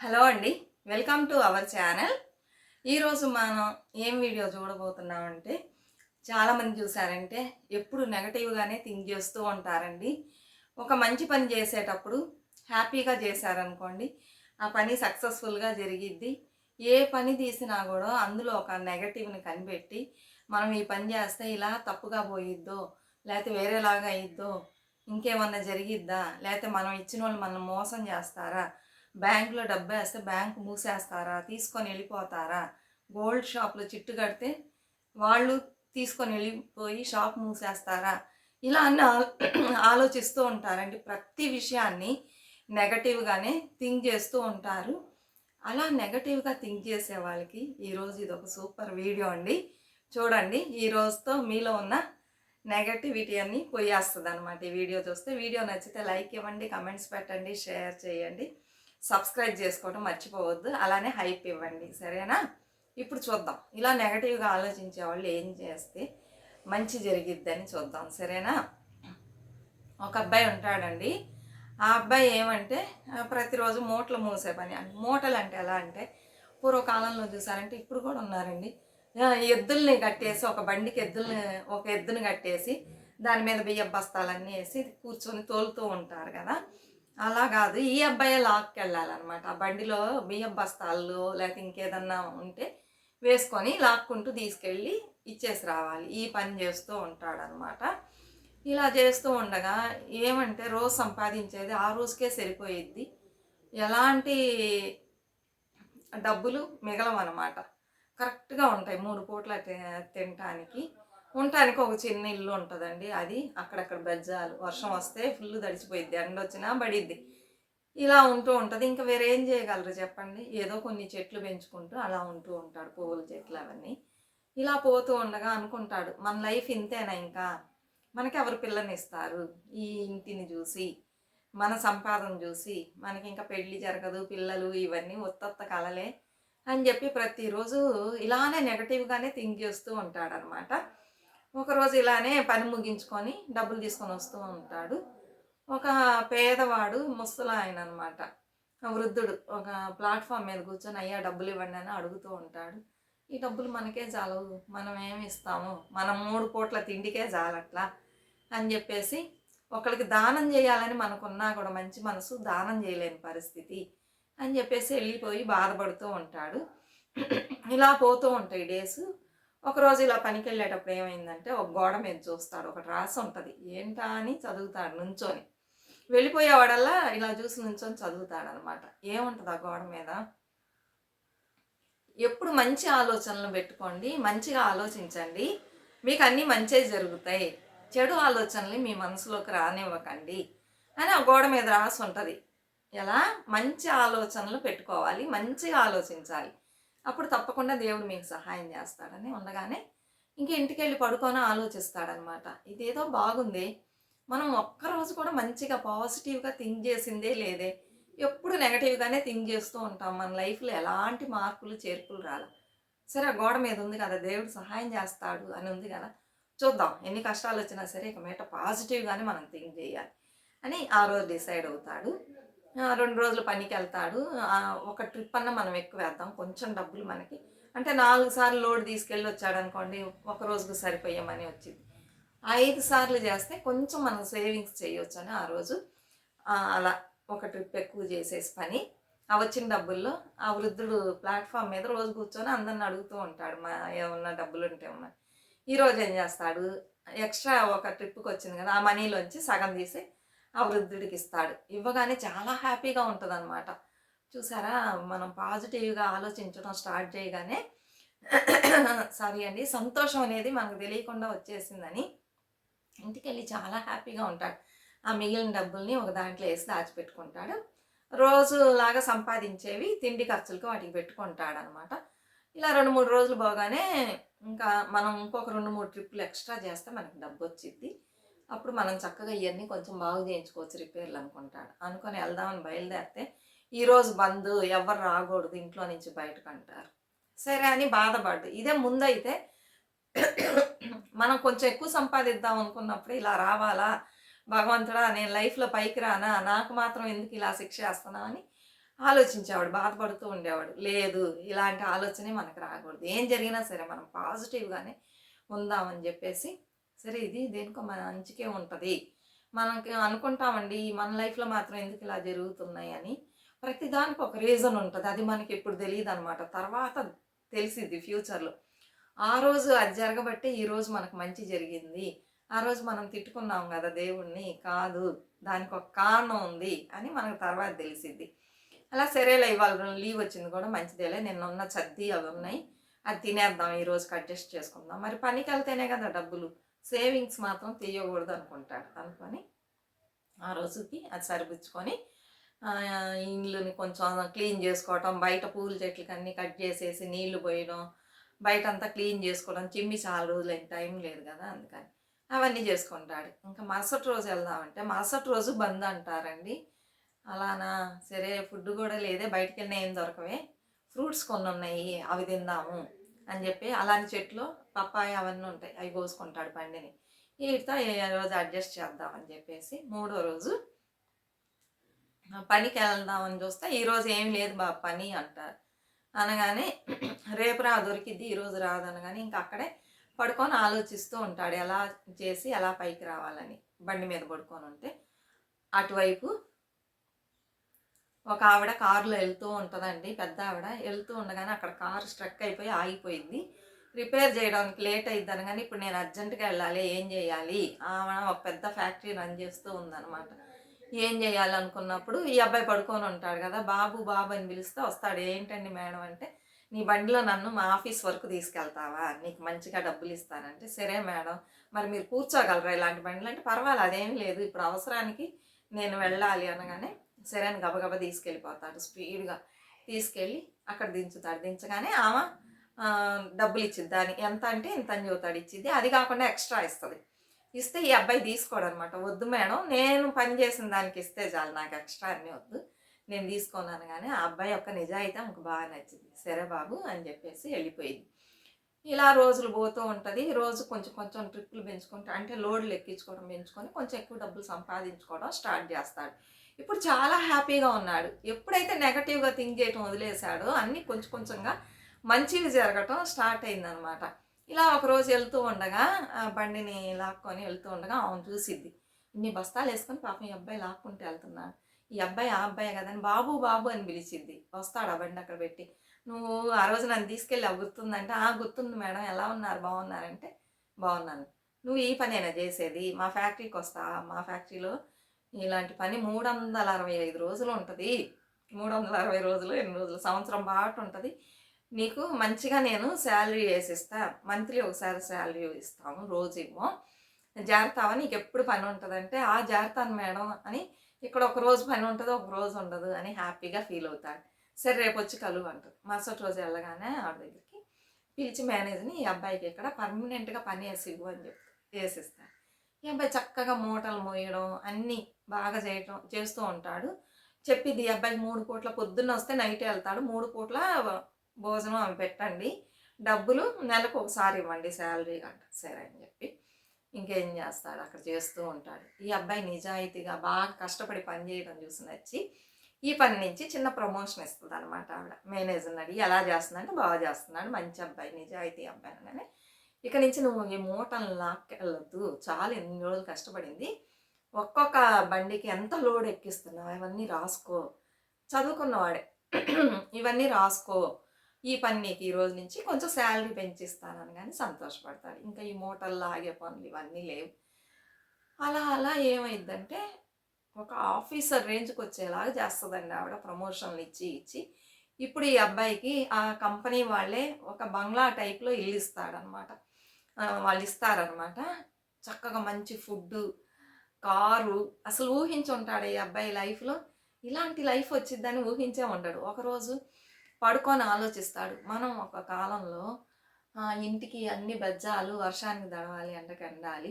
Hello అండి. Welcome to our channel. ఈరోజు మనం ఏం వీడియో చూడబోతున్నామంటే చాలామంది చూసారంటే ఎప్పుడు నెగటివ్గానే థింక్ చేస్తూ ఉంటారండి. ఒక మంచి పని చేసేటప్పుడు హ్యాపీగా చేశారనుకోండి ఆ పని సక్సెస్ఫుల్గా జరిగిద్ది. ఏ పని తీసినా కూడా అందులో ఒక నెగటివ్ని కనిపెట్టి మనం ఈ పని చేస్తే ఇలా తప్పుగా పోయిద్దో లేకపోతే వేరేలాగా అయ్యిద్దో ఇంకేమన్నా జరిగిద్దా లేకపోతే మనం ఇచ్చిన వాళ్ళు మనం మోసం చేస్తారా బ్యాంకులో డబ్బు వేస్తే బ్యాంకు మూసేస్తారా? తీసుకొని వెళ్ళిపోతారా? గోల్డ్ షాప్లో చిట్టు కడితే వాళ్ళు తీసుకొని వెళ్ళిపోయి షాప్ మూసేస్తారా? ఇలా అన్ని ఆలోచిస్తూ ఉంటారండి. ప్రతి విషయాన్ని నెగటివ్గానే థింక్ చేస్తూ ఉంటారు. అలా నెగటివ్గా థింక్ చేసే వాళ్ళకి ఈరోజు ఇది ఒక సూపర్ వీడియో అండి. చూడండి ఈ రోజుతో మీలో ఉన్న నెగటివిటీ అన్ని పోయేస్తుంది అనమాట ఈ వీడియో చూస్తే. వీడియో నచ్చితే లైక్ ఇవ్వండి కమెంట్స్ పెట్టండి షేర్ చేయండి. సబ్స్క్రైబ్ చేసుకోవడం మర్చిపోవద్దు. అలానే హైప్ ఇవ్వండి. సరేనా? ఇప్పుడు చూద్దాం. ఇలా నెగటివ్గా ఆలోచించే వాళ్ళు ఏం చేస్తే మంచి జరిగిద్దని చూద్దాం. సరేనా? ఒక అబ్బాయి ఉంటాడండి. ఆ అబ్బాయి ఏమంటే ప్రతిరోజు మూటలు మూసే పని. మూటలు అంటే ఎలా అంటే పూర్వకాలంలో చూసారంటే ఇప్పుడు కూడా ఉన్నారండి. ఎద్దుల్ని కట్టేసి ఒక బండికి ఎద్దుల్ని ఒక ఎద్దుని కట్టేసి దాని మీద బియ్యం బస్తాలన్నీ వేసి కూర్చొని తోలుతూ ఉంటారు కదా. అలా కాదు. ఈ అబ్బాయే లాక్కి వెళ్ళాలన్నమాట ఆ బండిలో బియ్యం బస్తాలు లేకపోతే ఇంకేదన్నా ఉంటే వేసుకొని లాక్కుంటూ తీసుకెళ్ళి ఇచ్చేసి రావాలి. ఈ పని చేస్తూ ఉంటాడనమాట ఇలా చేస్తూ ఉండగా ఏమంటే రోజు సంపాదించేది ఆ రోజుకే సరిపోయిద్ది. ఎలాంటి డబ్బులు మిగలవన్నమాట. కరెక్ట్గా ఉంటాయి. మూడు పూట్ల తి- తినటానికి. ఉండటానికి ఒక చిన్న ఇల్లు ఉంటుందండి. అది అక్కడక్కడ బజ్జాలు. వర్షం వస్తే ఫుల్ తడిచిపోయిద్ది ఎండ వచ్చినా పడిద్ది. ఇలా ఉంటూ ఉంటుంది. ఇంకా వేరే ఏం చేయగలరు చెప్పండి? ఏదో కొన్ని చెట్లు పెంచుకుంటూ అలా ఉంటూ ఉంటాడు పువ్వుల చెట్లు అవన్నీ. ఇలా పోతూ ఉండగా అనుకుంటాడు మన లైఫ్ ఇంతేనా ఇంకా? మనకి ఎవరు పిల్లని ఇస్తారు? ఈ ఇంటిని చూసి మన సంపాదన చూసి మనకి ఇంకా పెళ్ళి జరగదు పిల్లలు ఇవన్నీ ఉత్తత్త కలలే అని చెప్పి ప్రతిరోజు ఇలానే నెగటివ్గానే థింక్ చేస్తూ ఉంటాడనమాట. ఒకరోజు ఇలానే పని ముగించుకొని డబ్బులు తీసుకొని వస్తూ ఉంటాడు. ఒక పేదవాడు ముసలాయన అనమాట వృద్ధుడు ఒక ప్లాట్ఫామ్ మీద కూర్చొని అయ్యా డబ్బులు ఇవ్వండి అని అడుగుతూ ఉంటాడు. ఈ డబ్బులు మనకే చాలవు. మనం ఏమి ఇస్తాము? మనం మూడు పూట్ల తిండికే చాలట్లా? అని చెప్పేసి ఒకరికి దానం చేయాలని మనకున్నా కూడా మంచి మనసు దానం చేయలేని పరిస్థితి అని చెప్పేసి వెళ్ళిపోయి బాధపడుతూ ఉంటాడు. ఇలా పోతూ ఉంటాయి డేస్. ఒకరోజు ఇలా పనికి వెళ్ళేటప్పుడు ఏమైందంటే ఒక గోడ మీద చూస్తాడు ఒకటి రాసి ఉంటుంది. ఏంటా అని చదువుతాడు నుంచొని. వెళ్ళిపోయేవాడల్లా ఇలా చూసి నుంచొని చదువుతాడు అనమాట ఏముంటుంది ఆ గోడ మీద? ఎప్పుడు మంచి ఆలోచనలు పెట్టుకోండి మంచిగా ఆలోచించండి. మీకు అన్నీ మంచే జరుగుతాయి. చెడు ఆలోచనలు మీ మనసులోకి రానివ్వకండి అని ఆ గోడ మీద రాసి ఉంటుంది. ఎలా? మంచి ఆలోచనలు పెట్టుకోవాలి మంచిగా ఆలోచించాలి. అప్పుడు తప్పకుండా దేవుడు మీకు సహాయం చేస్తాడని ఉండగానే ఇంక ఇంటికి వెళ్ళి పడుకొని ఆలోచిస్తాడనమాట. ఇదేదో బాగుంది. మనం ఒక్కరోజు కూడా మంచిగా పాజిటివ్గా థింక్ చేసిందే లేదే. ఎప్పుడు నెగటివ్గానే థింక్ చేస్తూ ఉంటాం. మన లైఫ్లో ఎలాంటి మార్పులు చేర్పులు రాల. సరే ఆ గోడ మీద ఉంది కదా దేవుడు సహాయం చేస్తాడు అని ఉంది కదా. చూద్దాం ఎన్ని కష్టాలు వచ్చినా సరే ఇక మీట పాజిటివ్గానే మనం థింక్ చేయాలి అని ఆ రోజు డిసైడ్ అవుతాడు. రెండు రోజులు పనికి వెళ్తాడు ఒక ట్రిప్ అన్న మనం ఎక్కువ వేద్దాం. కొంచెం డబ్బులు మనకి. అంటే నాలుగు సార్లు లోడ్ తీసుకెళ్ళి వచ్చాడు అనుకోండి ఒక రోజుకు సరిపోయామని వచ్చింది. ఐదు సార్లు చేస్తే కొంచెం మనం సేవింగ్స్ చేయొచ్చు అని ఆ రోజు అలా ఒక ట్రిప్ ఎక్కువ చేసేసి పని. ఆ వచ్చిన డబ్బుల్లో ఆ వృద్ధుడు ప్లాట్ఫామ్ మీద రోజు కూర్చొని అందరిని అడుగుతూ ఉంటాడు మా ఏమన్నా డబ్బులు ఉంటే ఉన్నా ఈరోజు ఏం చేస్తాడు? ఎక్స్ట్రా ఒక ట్రిప్కి వచ్చింది కదా ఆ మనీలోంచి సగం తీసి ఆ వృద్ధుడికి ఇస్తాడు. ఇవ్వగానే చాలా హ్యాపీగా ఉంటుంది అనమాట చూసారా? మనం పాజిటివ్గా ఆలోచించడం స్టార్ట్ చేయగానే సారీ అండి సంతోషం అనేది మనకు తెలియకుండా వచ్చేసిందని ఇంటికి వెళ్ళి చాలా హ్యాపీగా ఉంటాడు. ఆ మిగిలిన డబ్బుల్ని ఒక దాంట్లో వేసి దాచిపెట్టుకుంటాడు. రోజులాగా సంపాదించేవి తిండి ఖర్చులకి వాటికి పెట్టుకుంటాడు అనమాట ఇలా రెండు మూడు రోజులు పోగానే ఇంకా మనం ఇంకొక రెండు మూడు ట్రిప్పులు ఎక్స్ట్రా చేస్తే మనకి డబ్బు వచ్చింది అప్పుడు మనం చక్కగా ఇవన్నీ కొంచెం బాగు చేయించుకోవచ్చు రిపేర్లు అనుకుంటాడు. అనుకొని వెళ్దామని బయలుదేరితే ఈరోజు బంద్ ఎవరు రాకూడదు ఇంట్లో నుంచి బయటకు అంటారు. సరే అని బాధపడ్డు. ఇదే ముందైతే మనం కొంచెం ఎక్కువ సంపాదిద్దాం అనుకున్నప్పుడు ఇలా రావాలా? భగవంతుడా నేను లైఫ్లో పైకి రానా? నాకు మాత్రం ఎందుకు ఇలా శిక్ష వేస్తున్నా అని ఆలోచించేవాడు బాధపడుతూ ఉండేవాడు. లేదు ఇలాంటి ఆలోచనే మనకు రాకూడదు. ఏం జరిగినా సరే మనం పాజిటివ్గానే ఉందామని చెప్పేసి సరే ఇది దేనికో మన మంచికే ఉంటుంది. మనకి అనుకుంటామండి మన లైఫ్లో మాత్రం ఎందుకు ఇలా జరుగుతున్నాయి అని. ప్రతిదానికి ఒక రీజన్ ఉంటుంది. అది మనకి ఇప్పుడు తెలియదు అనమాట తర్వాత తెలిసిద్ది ఫ్యూచర్లో. ఆ రోజు అది జరగబట్టే ఈరోజు మనకు మంచి జరిగింది. ఆ రోజు మనం తిట్టుకున్నాం కదా దేవుణ్ణి కాదు దానికి ఒక కారణం ఉంది అని మనకు తర్వాత తెలిసిద్ది. అలా సరేలే ఇవాళ లీవ్ వచ్చింది కూడా మంచిదేలే నిన్న ఉన్న చద్ది అవి ఉన్నాయి. అది తినేద్దాం ఈ అడ్జస్ట్ చేసుకుందాం. మరి పనికి వెళ్తేనే కదా డబ్బులు. సేవింగ్స్ మాత్రం తీయకూడదు అనుకుంటాడు అనుకొని ఆ రోజుకి అది సరిపుచ్చుకొని ఇండ్లుని కొంచెం క్లీన్ చేసుకోవటం బయట పూల చెట్లకి అన్నీ కట్ చేసేసి నీళ్ళు పోయడం బయట అంతా క్లీన్ చేసుకోవడం చిమ్మి చాలా రోజులు టైం లేదు కదా అందుకని. అవన్నీ చేసుకుంటాడు. ఇంకా మరుసటి రోజు వెళ్దామంటే మరుసటి రోజు బంద్ అంటారండి. అలానా? సరే ఫుడ్ కూడా లేదే బయటికి వెళ్ళినా ఏం దొరకవే. ఫ్రూట్స్ కొన్ని ఉన్నాయి అవి తిందాము. అని చెప్పి అలాంటి చెట్లు పప్పాయ అవన్నీ ఉంటాయి. అవి కోసుకుంటాడు పండిని వీటితో ఏ రోజు అడ్జస్ట్ చేద్దామని చెప్పేసి మూడో రోజు పనికి వెళ్దామని చూస్తే ఈరోజు ఏం లేదు బా పని అంటారు. అనగానే రేపు రా దొరికిద్ది ఈరోజు రాదు అనగానే ఇంకా అక్కడే పడుకొని ఆలోచిస్తూ ఉంటాడు ఎలా చేసి ఎలా పైకి రావాలని బండి మీద పడుకొని ఉంటే. అటువైపు ఒక ఆవిడ కారులో వెళ్తూ ఉంటుందండి పెద్ద ఆవిడ. వెళ్తూ ఉండగానే అక్కడ కారు స్ట్రక్ అయిపోయి ఆగిపోయింది. రిపేర్ చేయడానికి లేట్ అయింది అనగానే ఇప్పుడు నేను అర్జెంటుగా వెళ్ళాలి ఏం చేయాలి? ఆమె ఒక పెద్ద ఫ్యాక్టరీ రన్ చేస్తూ ఉందన్నమాట ఏం చేయాలనుకున్నప్పుడు ఈ అబ్బాయి పడుకొని ఉంటాడు కదా బాబు బాబు అని పిలిస్తే వస్తాడు. ఏంటండి మేడం అంటే నీ బండిలో నన్ను మా ఆఫీస్ వరకు తీసుకెళ్తావా? నీకు మంచిగా డబ్బులు ఇస్తానంటే. సరే మేడం మరి మీరు కూర్చోగలరా ఇలాంటి బండిలు? అంటే పర్వాలేదు అదేం లేదు. ఇప్పుడు అవసరానికి నేను వెళ్ళాలి అనగానే సరే అని గబగబ తీసుకెళ్ళిపోతాడు స్పీడ్గా తీసుకెళ్ళి అక్కడ దించుతాడు. దించగానే ఆమె డబ్బులు ఇచ్చింది. దాని ఎంత అంటే ఇంత అని చెబుతాడు ఇచ్చింది. అది కాకుండా ఎక్స్ట్రా ఇస్తుంది. ఇస్తే ఈ అబ్బాయి తీసుకోడు అనమాట వద్దు మేడం నేను పని చేసిన దానికి ఇస్తే చాలు నాకు ఎక్స్ట్రా అన్నీ వద్దు. నేను తీసుకున్నాను కానీ ఆ అబ్బాయి యొక్క నిజాయితీ ఆమెకు బాగా నచ్చింది. సరే బాబు అని చెప్పేసి వెళ్ళిపోయింది. ఇలా రోజులు పోతూ ఉంటుంది. రోజు కొంచెం కొంచెం ట్రిప్పులు పెంచుకుంటా అంటే లోడ్లు ఎక్కించుకోవడం పెంచుకొని కొంచెం ఎక్కువ డబ్బులు సంపాదించుకోవడం స్టార్ట్ చేస్తాడు. ఇప్పుడు చాలా హ్యాపీగా ఉన్నాడు. ఎప్పుడైతే నెగటివ్గా థింక్ చేయటం వదిలేశాడో అన్నీ కొంచెం కొంచెంగా మంచివి జరగటం స్టార్ట్ అయిందనమాట ఇలా ఒకరోజు వెళ్తూ ఉండగా ఆ బండిని లాక్కొని వెళ్తూ ఉండగా అవును చూసిద్ది. ఇన్ని బస్తాలు వేసుకొని పాపం ఈ అబ్బాయి లాక్కుంటూ వెళ్తున్నాడు. ఈ అబ్బాయి ఆ అబ్బాయి కదని బాబు బాబు అని పిలిచిద్ది. వస్తాడు ఆ బండి అక్కడ పెట్టి? నువ్వు ఆ రోజు నన్ను తీసుకెళ్ళి ఆ గుర్తుందంటే ఆ గుర్తుంది మేడం. ఎలా ఉన్నారు? బాగున్నారంటే? బాగున్నాను. నువ్వు ఈ పనేనా చేసేది? మా ఫ్యాక్టరీకి వస్తా మా ఫ్యాక్టరీలో ఇలాంటి పని మూడు వందల అరవై ఐదు రోజులు ఉంటుంది మూడు వందల అరవై రోజులు ఎన్ని రోజులు సంవత్సరం పాటు ఉంటుంది. నీకు మంచిగా నేను శాలరీ వేసిస్తా. మంత్లీ ఒకసారి శాలరీ ఇస్తాము రోజు ఇవ్వం. జాగ్రత్త నీకు ఎప్పుడు పని ఉంటుందంటే ఆ జాగ్రత్త మేడం అని ఇక్కడ ఒక రోజు పని ఉంటుంది ఒక రోజు ఉండదు అని హ్యాపీగా ఫీల్ అవుతాడు. సరే రేపు వచ్చి కలువు అంటారు మరుసటి రోజు వెళ్ళగానే ఆవిడ దగ్గరికి పిలిచి మేనేజర్ని ఈ అబ్బాయికి ఇక్కడ పర్మనెంట్గా పని వేసి ఇవ్వు అని చెప్పి వేసిస్తాను ఈ అబ్బాయి చక్కగా మూటలు మోయడం అన్నీ బాగా చేయటం చేస్తూ ఉంటాడు. చెప్పింది ఈ అబ్బాయికి మూడు పూట్ల పొద్దున్న వస్తే నైట్ వెళ్తాడు. మూడు పూట్ల భోజనం అవి పెట్టండి. డబ్బులు నెలకు ఒకసారి ఇవ్వండి శాలరీ అంట సరే అని చెప్పి ఇంకేం చేస్తాడు? అక్కడ చేస్తూ ఉంటాడు. ఈ అబ్బాయి నిజాయితీగా బాగా కష్టపడి పని చేయడం చూసి నచ్చి ఈ పని నుంచి చిన్న ప్రమోషన్ ఇస్తుంది అనమాట ఆవిడ. మేనేజర్ని అడిగి ఎలా చేస్తుందంటే బాగా చేస్తున్నాడు? మంచి అబ్బాయి నిజాయితీ అబ్బాయి అనగానే ఇక నుంచి నువ్వు ఈ మూటను లాక్కెళ్ళొద్దు. చాలా ఎన్ని రోజులు కష్టపడింది. ఒక్కొక్క బండికి ఎంత లోడ్ ఎక్కిస్తున్నావు? ఇవన్నీ రాసుకో. చదువుకున్నవాడే. ఇవన్నీ రాసుకో. ఈ పని నీకు ఈ రోజు నుంచి కొంచెం శాలరీ పెంచిస్తానని కానీ సంతోషపడతాడు. ఇంకా ఈ మూటలు లాగే పనులు ఇవన్నీ లేవు. అలా అలా ఏమైందంటే ఒక ఆఫీసర్ రేంజ్కి వచ్చేలాగా చేస్తుందండి ఆవిడ. ప్రమోషన్లు ఇచ్చి ఇచ్చి. ఇప్పుడు ఈ అబ్బాయికి ఆ కంపెనీ వాళ్ళే ఒక బంగ్లా టైప్లో ఇల్లు ఇస్తాడనమాట వాళ్ళు ఇస్తారనమాట చక్కగా మంచి ఫుడ్ కారు అసలు ఊహించి ఉంటాడు ఈ అబ్బాయి లైఫ్లో. ఇలాంటి లైఫ్ వచ్చిద్దని ఊహించే ఉండడు. ఒకరోజు పడుకొని ఆలోచిస్తాడు. మనం ఒక కాలంలో ఇంటికి అన్ని బజ్జాలు వర్షానికి దడవాలి ఎండకి ఎండాలి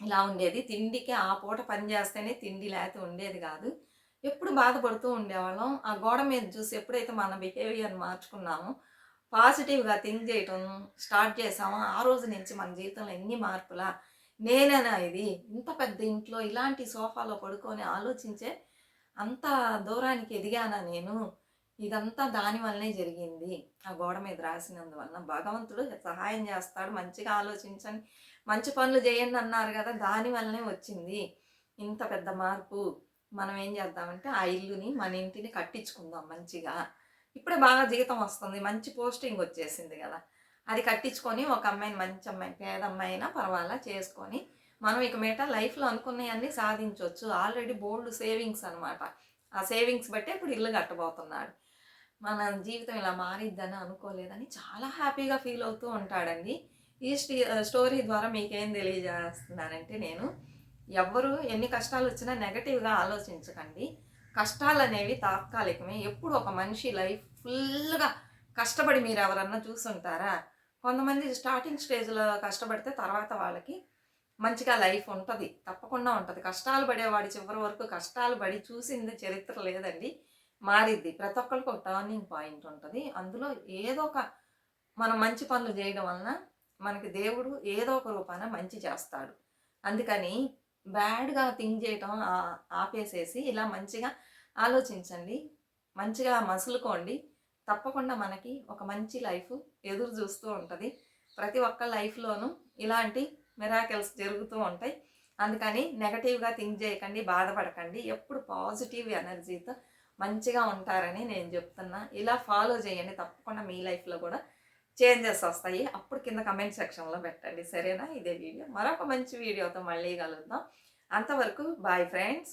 ఇలా ఉండేది. తిండికి ఆ పూట పని చేస్తేనే తిండి లేకపోతే ఉండేది కాదు. ఎప్పుడు బాధపడుతూ ఉండేవాళ్ళం. ఆ గోడ మీద చూసి ఎప్పుడైతే మన బిహేవియర్ మార్చుకున్నామో పాజిటివ్గా థింక్ చేయటం స్టార్ట్ చేసామా ఆ రోజు నుంచి మన జీవితంలో ఎన్ని మార్పులా? నేనేనా ఇది. ఇంత పెద్ద ఇంట్లో ఇలాంటి సోఫాలో పడుకొని ఆలోచించే అంత దూరానికి ఎదిగానా నేను? ఇదంతా దాని వల్లనే జరిగింది. ఆ గోడ మీద రాసినందువలన భగవంతుడు సహాయం చేస్తాడు. మంచిగా ఆలోచించండి. మంచి పనులు చేయండి అన్నారు కదా దాని వల్లనే వచ్చింది. ఇంత పెద్ద మార్పు. మనం ఏం చేద్దామంటే ఆ ఇల్లుని మన ఇంటిని కట్టించుకుందాం మంచిగా. ఇప్పుడే బాగా జీతం వస్తుంది. మంచి పోస్టింగ్ వచ్చేసింది కదా. అది కట్టించుకొని ఒక అమ్మాయిని మంచి అమ్మాయి పేద అమ్మాయి అయినా పర్వాలా చేసుకొని మనం ఇక మీట లైఫ్లో అనుకున్నవన్నీ సాధించవచ్చు ఆల్రెడీ బోల్డ్ సేవింగ్స్ అనమాట ఆ సేవింగ్స్ బట్టే ఇప్పుడు ఇల్లు కట్టబోతున్నాడు. మన జీవితం ఇలా మారిద్దని అనుకోలేదని చాలా హ్యాపీగా ఫీల్ అవుతూ ఉంటాడండి. ఈ స్టీ స్టోరీ ద్వారా మీకేం తెలియజేస్తున్నానంటే నేను ఎవ్వరూ ఎన్ని కష్టాలు వచ్చినా నెగటివ్గా ఆలోచించకండి. కష్టాలు అనేవి తాత్కాలికమే. ఎప్పుడు ఒక మనిషి లైఫ్ ఫుల్గా కష్టపడి మీరు ఎవరన్నా చూసుంటారా? కొంతమంది స్టార్టింగ్ స్టేజ్లో కష్టపడితే తర్వాత వాళ్ళకి మంచిగా లైఫ్ ఉంటుంది. తప్పకుండా ఉంటుంది. కష్టాలు పడేవాడి చివరి వరకు కష్టాలు పడి చూసింది చరిత్ర లేదండి. మారిద్ది. ప్రతి ఒక్కరికి ఒక టర్నింగ్ పాయింట్ ఉంటుంది. అందులో ఏదో ఒక మనం మంచి పనులు చేయడం వలన మనకి దేవుడు ఏదో ఒక రూపాన మంచి చేస్తాడు. అందుకని బ్యాడ్గా థింక్ చేయటం ఆపేసేసి ఇలా మంచిగా ఆలోచించండి. మంచిగా మసులుకోండి. తప్పకుండా మనకి ఒక మంచి లైఫ్ ఎదురు చూస్తూ ఉంటుంది. ప్రతి ఒక్క లైఫ్లోనూ ఇలాంటి మిరాకిల్స్ జరుగుతూ ఉంటాయి. అందుకని నెగటివ్గా థింక్ చేయకండి బాధపడకండి. ఎప్పుడు పాజిటివ్ ఎనర్జీతో మంచిగా ఉంటారని నేను చెప్తున్నా. ఇలా ఫాలో చేయండి. తప్పకుండా మీ లైఫ్లో కూడా చేంజెస్ వస్తాయి. అప్పుడు కింద కమెంట్ సెక్షన్లో పెట్టండి. సరేనా? ఇదే వీడియో మరొక మంచి వీడియోతో మళ్ళీ కలుద్దాం. అంతవరకు బాయ్ ఫ్రెండ్స్